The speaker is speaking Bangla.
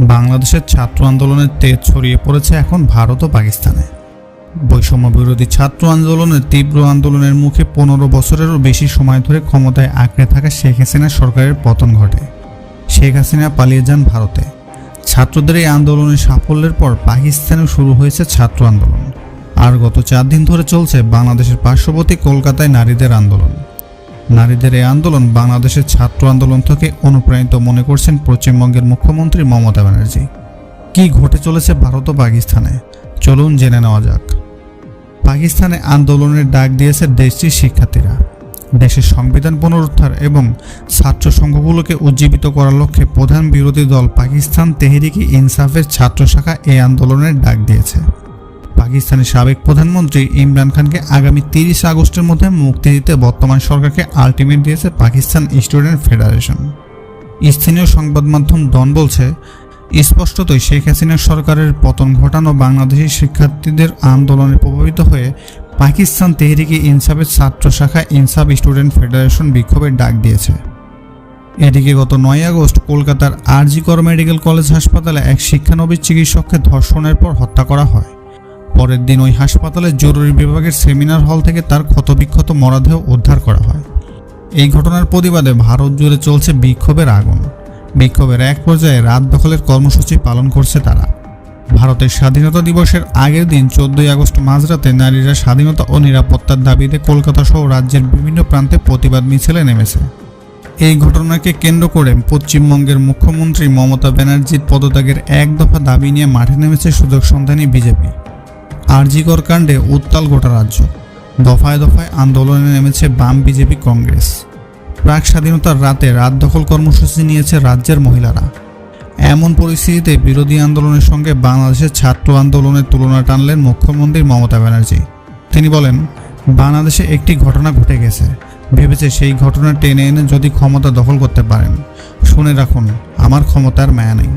বাংলাদেশের ছাত্র আন্দোলনের তেজ ছড়িয়ে পড়েছে এখন ভারত ও পাকিস্তানে। বৈষম্য বিরোধী ছাত্র আন্দোলনের তীব্র আন্দোলনের মুখে পনেরো বছরেরও বেশি সময় ধরে ক্ষমতায় আঁকড়ে থাকা শেখ হাসিনা সরকারের পতন ঘটে। শেখ হাসিনা পালিয়ে যান ভারতে। ছাত্রদের এই আন্দোলনের সাফল্যের পর পাকিস্তানেও শুরু হয়েছে ছাত্র আন্দোলন। আর গত চার দিন ধরে চলছে বাংলাদেশের পার্শ্ববর্তী কলকাতায় নারীদের আন্দোলন। নারীদের এই আন্দোলন বাংলাদেশের ছাত্র আন্দোলন থেকে অনুপ্রাণিত মনে করছেন পশ্চিমবঙ্গের মুখ্যমন্ত্রী মমতা ব্যানার্জি। কি ঘটে চলেছে ভারত ও পাকিস্তানে? চলুন জেনে নেওয়া যাক। পাকিস্তানে আন্দোলনের ডাক দিয়েছে দেশটির শিক্ষার্থীরা। দেশের সংবিধান পুনরুদ্ধার এবং ছাত্র সংঘগুলোকে উজ্জীবিত করার লক্ষ্যে প্রধান বিরোধী দল পাকিস্তান তেহরিকি ইনসাফের ছাত্র শাখা এই আন্দোলনের ডাক দিয়েছে। পাকিস্তানের সাবেক প্রধানমন্ত্রী ইমরান খানকে আগামী তিরিশ আগস্টের মধ্যে মুক্তি দিতে বর্তমান সরকারকে আলটিমেট দিয়েছে পাকিস্তান স্টুডেন্ট ফেডারেশন। স্থানীয় সংবাদ মাধ্যম ডন বলছে, স্পষ্টতই শেখ হাসিনার সরকারের পতন ঘটানো বাংলাদেশি শিক্ষার্থীদের আন্দোলনে প্রভাবিত হয়ে পাকিস্তান তেহরিকি ইনসাফের ছাত্র শাখা ইনসাফ স্টুডেন্ট ফেডারেশন বিক্ষোভের ডাক দিয়েছে। এদিকে গত নয় আগস্ট কলকাতার আরজিকর মেডিকেল কলেজ হাসপাতালে এক শিক্ষানবিশ চিকিৎসককে ধর্ষণের পর হত্যা করা হয়। পরের দিন ওই হাসপাতালে জরুরি বিভাগের সেমিনার হল থেকে তার ক্ষতবিক্ষত মরাদেহ উদ্ধার করা হয়। এই ঘটনার প্রতিবাদে ভারত জুড়ে চলছে বিক্ষোভের আগুন। বিক্ষোভের এক পর্যায়ে রাত দখলের কর্মসূচি পালন করছে তারা। ভারতের স্বাধীনতা দিবসের আগের দিন চোদ্দই আগস্ট মাঝরাতে নারীরা স্বাধীনতা ও নিরাপত্তার দাবিতে কলকাতা সহ রাজ্যের বিভিন্ন প্রান্তে প্রতিবাদ মিছিলে নেমেছে। এই ঘটনাকে কেন্দ্র করে পশ্চিমবঙ্গের মুখ্যমন্ত্রী মমতা ব্যানার্জির পদত্যাগের এক দফা দাবি নিয়ে মাঠে নেমেছে সুযোগ সন্ধানী বিজেপি। আরজিকর কাণ্ডে উত্তাল গোটা রাজ্য। দফায় দফায় আন্দোলনে নেমেছে বাম বিজেপি কংগ্রেস। প্রাক স্বাধীনতার রাতে রাত দখল কর্মসূচি নিয়েছে রাজ্যের মহিলারা। এমন পরিস্থিতিতে বিরোধী আন্দোলনের সঙ্গে বাংলাদেশের ছাত্র আন্দোলনের তুলনা টানলেন মুখ্যমন্ত্রী মমতা ব্যানার্জি। তিনি বলেন, বাংলাদেশে একটি ঘটনা ঘটে গেছে। ভেবেছে সেই ঘটনা টেনে এনে যদি ক্ষমতা দখল করতে পারেন। শুনে রাখুন, আমার ক্ষমতার মায়া নেই।